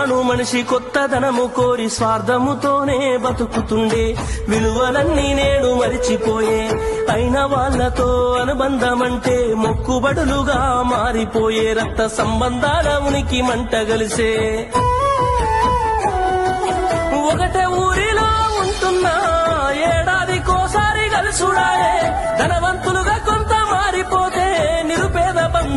రాను మనిషి కొత్తదనము కోరి స్వార్థముతోనే బతుకుతుండే. విలువలన్నీ నేడు మరిచిపోయే. అయిన వాళ్ళతో అనుబంధమంటే మొక్కుబడులుగా మారిపోయే. రక్త సంబంధాల ఉనికి మంట కలిసే ఒకటే ఊరిలో ఉంటున్నా. ఏడాదికోసారి కలుసుడాయే ధనవంతులుగా కొంత